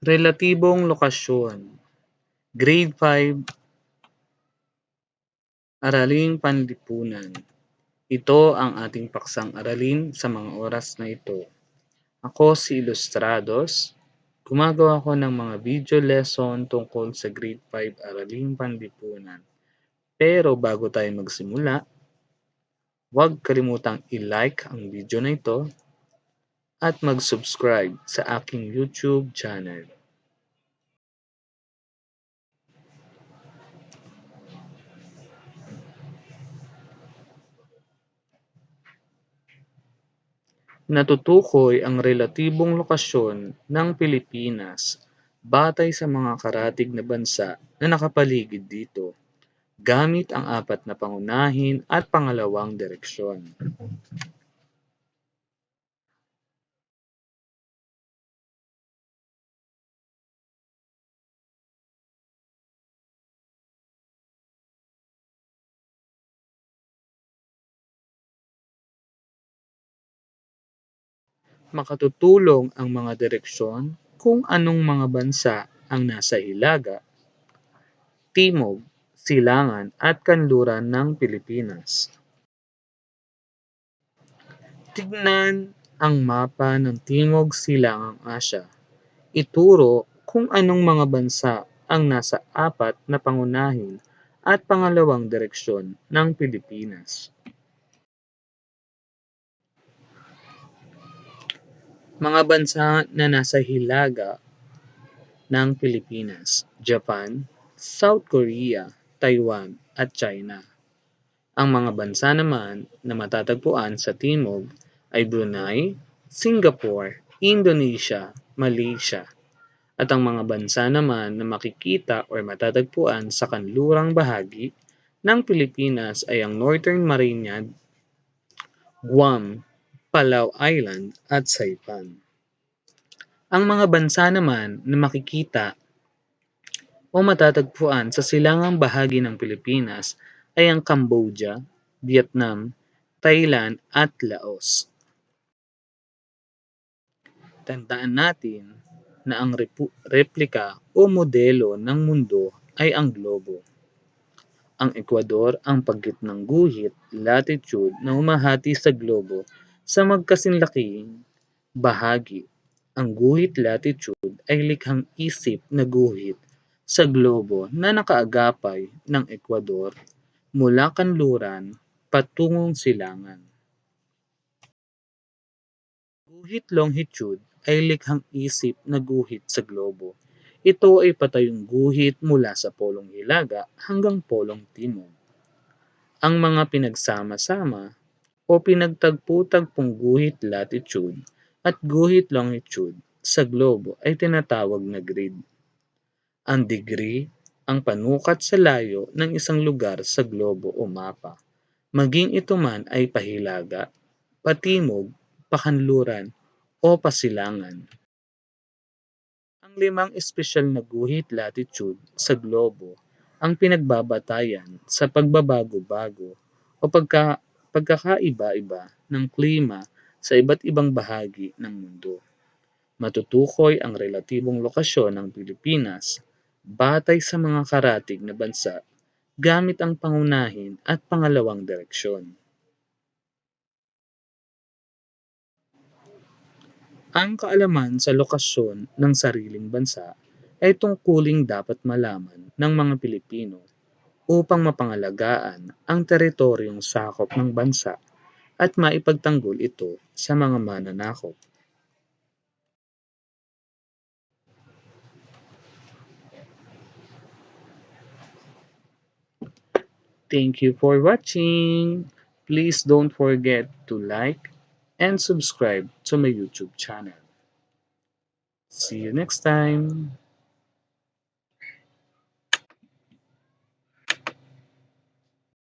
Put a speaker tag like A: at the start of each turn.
A: Relatibong lokasyon Grade 5 Araling Panlipunan Ito ang ating paksang aralin sa mga oras na ito. Ako si Ilustrados. Gumagawa ko ng mga video lesson tungkol sa Grade 5 Araling Panlipunan. Pero bago tayo magsimula, huwag kalimutang i-like ang video na ito at mag-subscribe sa aking YouTube channel. Natutukoy ang relatibong lokasyon ng Pilipinas batay sa mga karatig na bansa na nakapaligid dito, gamit ang apat na pangunahin at pangalawang direksyon. Makatutulong ang mga direksyon kung anong mga bansa ang nasa hilaga, timog, silangan at kanluran ng Pilipinas. Tignan ang mapa ng Timog Silangang Asya. Ituro kung anong mga bansa ang nasa apat na pangunahin at pangalawang direksyon ng Pilipinas. Mga bansa na nasa hilaga ng Pilipinas, Japan, South Korea, Taiwan at China. Ang mga bansa naman na matatagpuan sa timog ay Brunei, Singapore, Indonesia, Malaysia. At ang mga bansa naman na makikita o matatagpuan sa kanlurang bahagi ng Pilipinas ay ang Northern Mariana, Guam, Palau Island at Saipan. Ang mga bansa naman na makikita o matatagpuan sa silangang bahagi ng Pilipinas ay ang Cambodia, Vietnam, Thailand at Laos. Tandaan natin na ang replika o modelo ng mundo ay ang globo. Ang Ecuador ang paggitnang guhit, latitude na humahati sa globo sa magkasinlaking bahagi. Ang guhit latitude ay likhang isip na guhit sa globo na nakaagapay ng Ecuador mula kanluran patungong silangan. Guhit longitude ay likhang isip na guhit sa globo. Ito ay patayong guhit mula sa polong hilaga hanggang polong timog. Ang mga pinagsama-sama o pinagtagpo-tagpong guhit latitude at guhit longitude sa globo ay tinatawag na grid. Ang degree ang panukat sa layo ng isang lugar sa globo o mapa, maging ito man ay pahilaga, patimog, pakanluran o pasilangan. Ang limang espesyal na guhit latitude sa globo ang pinagbabatayan sa pagbabago-bago o pagka, pagkakaiba-iba ng klima sa iba't ibang bahagi ng mundo. Matutukoy ang relatibong lokasyon ng Pilipinas batay sa mga karatig na bansa gamit ang pangunahin at pangalawang direksyon. Ang kaalaman sa lokasyon ng sariling bansa ay tungkuling dapat malaman ng mga Pilipino upang mapangalagaan ang teritoryong sakop ng bansa at maipagtanggol ito sa mga mananakop. Thank you for watching. Please don't forget to like, and subscribe to my YouTube channel. See you next time!